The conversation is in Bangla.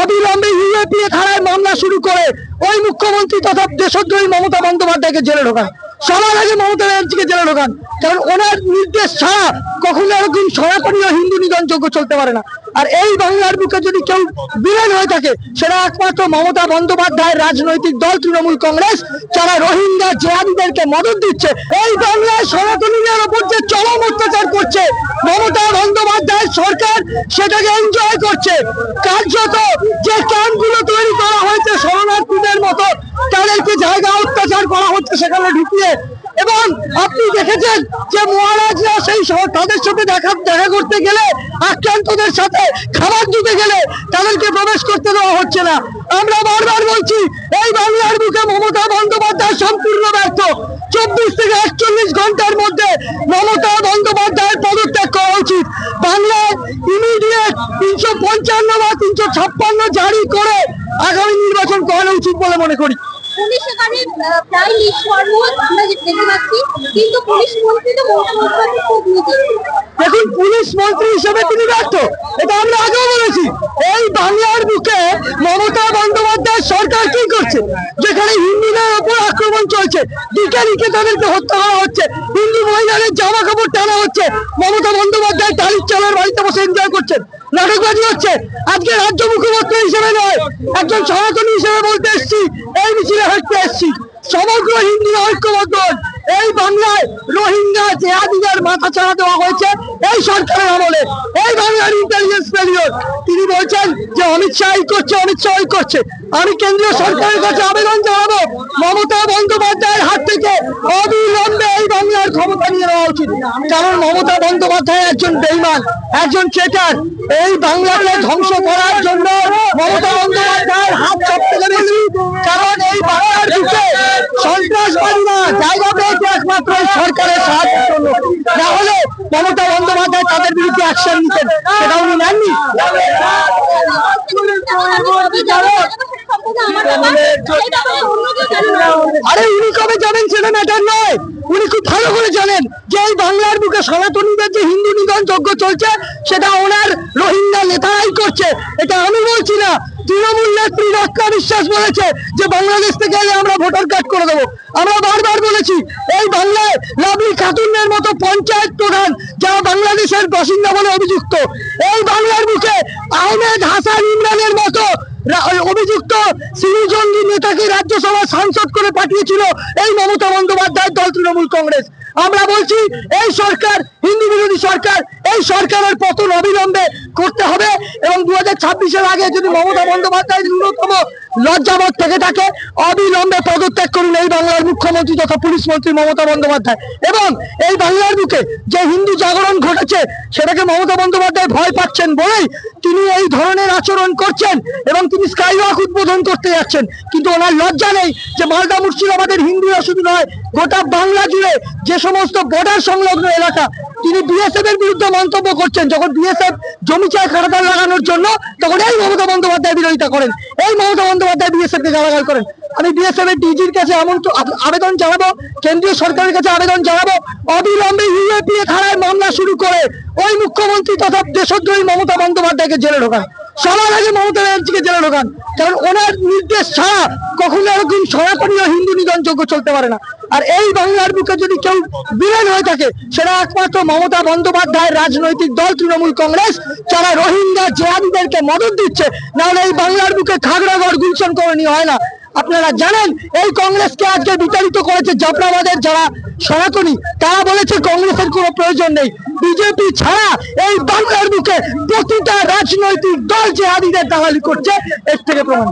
অবিলম্বে ইউএপিএ ধারায় মামলা শুরু করে ওই মুখ্যমন্ত্রী তথা দেশদ্রোহী মমতা বন্দ্যোপাধ্যায়কে জেলে ঢোকান। সবার আগে মমতা ব্যানার্জিকে জেলে ঢোকান। কারণ ওনার নির্দেশ ছাড়া কখনো এরকম সনাতনী ও হিন্দু নিধনযোগ্য চলতে পারে না। আর এই বাংলার বুকে যদি কেউ বিলেন হয়ে থাকে, সেটা একমাত্র মমতা বন্দ্যোপাধ্যায়ের রাজনৈতিক দল, তৃণমূল কংগ্রেস, যারা রোহিঙ্গা জেহাদিদেরকে মদত দিচ্ছে। এই বাংলায় সনাতনীদের ওপর যে চরম অত্যাচার করছে মমতা সরকার সেটাকে এনজয় করছে। কার্যত যে ক্যাম্পগুলো তৈরি করা হয়েছে শরণার্থীদের মতো, তাদেরকে জায়গা অত্যাচার করা হচ্ছে সেখানে ঢুকিয়ে। এবং আপনি দেখেছেন যে মহারাজরা সেই তাদের সাথে দেখা দেখা করতে গেলে, আক্রান্তদের সাথে খাবার দিতে গেলে তাদেরকে প্রবেশ করতে দেওয়া হচ্ছে না। আমরা বারবার বলছি, এই বাংলার বুকে মমতা বন্দ্যোপাধ্যায় সম্পূর্ণ ব্যর্থ। চব্বিশ থেকে একচল্লিশ ঘণ্টার মধ্যে মমতা বন্দ্যোপাধ্যায়ের পদত্যাগ করা উচিত। বাংলায় ইমিডিয়েট তিনশো পঞ্চান্ন বা তিনশো ছাপ্পান্ন জারি করে আগামী নির্বাচন করানো উচিত বলে মনে করি। পুলিশ এখানে প্রায় নিষ্কর্ম আমরা দেখতে পাচ্ছি কিন্তু পুলিশ মন্ত্রী তো মমতা বন্দ্যোপাধ্যায় খুব নিজে দেখুন পুলিশ মন্ত্রী হিসেবে তিনি ব্যর্থ। এটা আমরা আগেও বলেছি। এই বাংলার বুকে মমতা বন্দ্যোপাধ্যায় সরকার কি করছে? যেখানে হিন্দুদের ওপর আক্রমণ চলছে দিকে দিকে তাদেরকে হত্যা করা হচ্ছে, হিন্দু মহিলাদের জামা কাপড় টানা হচ্ছে, মমতা বন্দ্যোপাধ্যায় তালিক চালের বাড়িতে বসে এনজয় করছেন। নাটকবাজি হচ্ছে। আজকে রাজ্য মুখ্যমন্ত্রী হিসেবে নয়, একজন সনাতনী হিসেবে বলতে এসছি, এই মিছিলে হাঁটতে এসছি। সমগ্র হিন্দুরা ঐক্যবদ্ধ। এই বাংলায় রোহিঙ্গা জেহাদিদের মাথা ছাড়া দেওয়া হয়েছে এই সরকারের আমলে। এই বাংলার ইন্টেলিজেন্স ফেলিওর তিনি বলছেন যে অমিত শাহ করছে, অমিত শাহ করছে। আমি কেন্দ্রীয় সরকারের কাছে আবেদন জানাব, মমতা বন্দ্যোপাধ্যায়ের হাত থেকে অবিলম্বে এই বাংলার ক্ষমতা নিয়ে নেওয়া উচিত। কারণ মমতা বন্দ্যোপাধ্যায় একজন বেইমান একজন চেটার এই বাংলাকে ধ্বংস করার জন্য মমতা বন্দ্যোপাধ্যায়ের হাত থেকে কারণ এই বাংলার বুকে সন্ত্রাসবাদীরা জায়গা পেয়েছে একমাত্র সরকারের সাহায্যের জন্য। না হলে মমতা বন্দ্যোপাধ্যায় তাদের বিরুদ্ধে অ্যাকশন নিতেন। সেটা উনি নেননি। আরে উনি কবে যাবেন সেটা ম্যাটার নয়। উনি খুব ভালো করে জানেন যে এই বাংলার বুকে সনাতনীদের যে হিন্দু নিধন যজ্ঞ চলছে, সেটা ওনার রোহিঙ্গা নেতারাই করছে। এটা আমি বলছি না। তৃণমূল নেত্রী রক্ষা বিশ্বাস বলেছে যে বাংলাদেশ থেকে এলে আমরা ভোটার কার্ড করে দেবো। আমরা বারবার বলেছি, এই বাংলায় লাভলি খাতুনের মতো পঞ্চায়েত প্রধান যারা বাংলাদেশের বাসিন্দা বলে অভিযুক্ত, এই বাংলার বুকে আহমেদ হাসান ইমরানের মতো অভিযুক্ত সিভিল জঙ্গি নেতাকে রাজ্যসভা সাংসদ করে পাঠিয়েছিল এই মমতা বন্দ্যোপাধ্যায় দল তৃণমূল কংগ্রেস। আমরা বলছি, এই সরকার, হিন্দু বিরোধী সরকার, এই সরকারের পতন অবিলম্বে করতে হবে। এবং দু হাজার ছাব্বিশের আগে যদি মমতা বন্দ্যোপাধ্যায় ন্যূনতম লজ্জাবোধ থেকে থাকে, অবিলম্বে পদত্যাগ করুন এই বাংলার মুখ্যমন্ত্রী তথা পুলিশ মন্ত্রী মমতা বন্দ্যোপাধ্যায়। এবং এই বাংলার বুকে যে হিন্দু জাগরণ ঘটেছে, সেটাকে মমতা বন্দ্যোপাধ্যায় ভয় পাচ্ছেন বলেই তিনি এই ধরনের আচরণ করছেন এবং তিনি স্কাইওয়াক উদ্বোধন করতে যাচ্ছেন। কিন্তু ওনার লজ্জা নেই যে মালদা মুর্শিদাবাদের হিন্দুরা শুধু নয়, গোটা বাংলা জুড়ে যে সমস্ত বর্ডার সংলগ্ন এলাকা তিনি বিএসএফ এর বিরুদ্ধে মন্তব্য করছেন। যখন বিএসএফ জমি চায় খাটাদার লাগানোর জন্য, তখন এই মমতা বন্দ্যোপাধ্যায় বিরোধিতা করেন। এই মমতা বন্দ্যোপাধ্যায় বিএসএফ কে গালাগাল করেন। আমি বিএসএফ এর ডিজির কাছে এমন আবেদন জানাব, কেন্দ্রীয় সরকারের কাছে আবেদন জানাব, অবিলম্বে ইউএপিএ ধারায় মামলা শুরু করে ওই মুখ্যমন্ত্রী তথা দেশদ্রোহী মমতা বন্দ্যোপাধ্যায়কে জেলে ঢোকান। সবার আগে মমতা ব্যানার্জিকে জেলে ঢোকান। কারণ ওনার নির্দেশ ছাড়া কখনো এরকম ও হিন্দু নিধনযোগ্য চলতে পারে না। আর এই বাংলার বুকে যদি কেউ বিলেন হয়ে থাকে, সেটা একমাত্র মমতা বন্দ্যোপাধ্যায়ের রাজনৈতিক দল, তৃণমূল কংগ্রেস, যারা রোহিঙ্গা জেহাদিদেরকে মদত দিচ্ছে, নাহলে এই বাংলার বুকে খাগড়াগড় গুলশন কলোনি হয় না। আপনারা জানেন, এই কংগ্রেসকে আজকে বিতাড়িত করেছে জাফরাবাদের যারা সনাতনী, তারা বলেছে কংগ্রেসের কোনো প্রয়োজন নেই। বিজেপি ছাড়া এই বাংলার বুকে প্রতিটা রাজনৈতিক দল জেহাদিদের দালালি করছে, এর থেকে প্রমাণ।